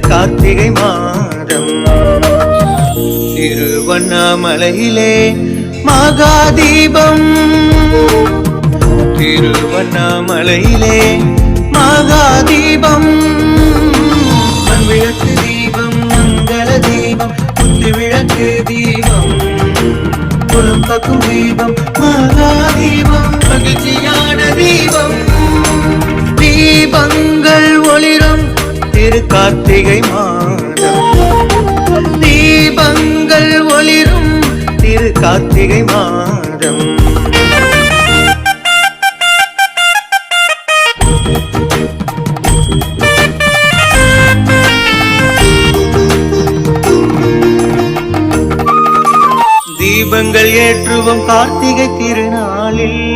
கார்த்திகை மாதம். திருவண்ணாமலையிலே மகாதீபம். திருவண்ணாமலையிலே மகாதீபம். விளக்கு தீபம் மங்கள தீபம் புத்து விளக்கு தீபம். புறம் பக்கும் தீபம் மகா கார்த்திகை மாதம். தீபங்கள் ஒளிரும் திரு கார்த்திகை மாதம். தீபங்கள் ஏற்றுவோம் கார்த்திகை திருநாளில்.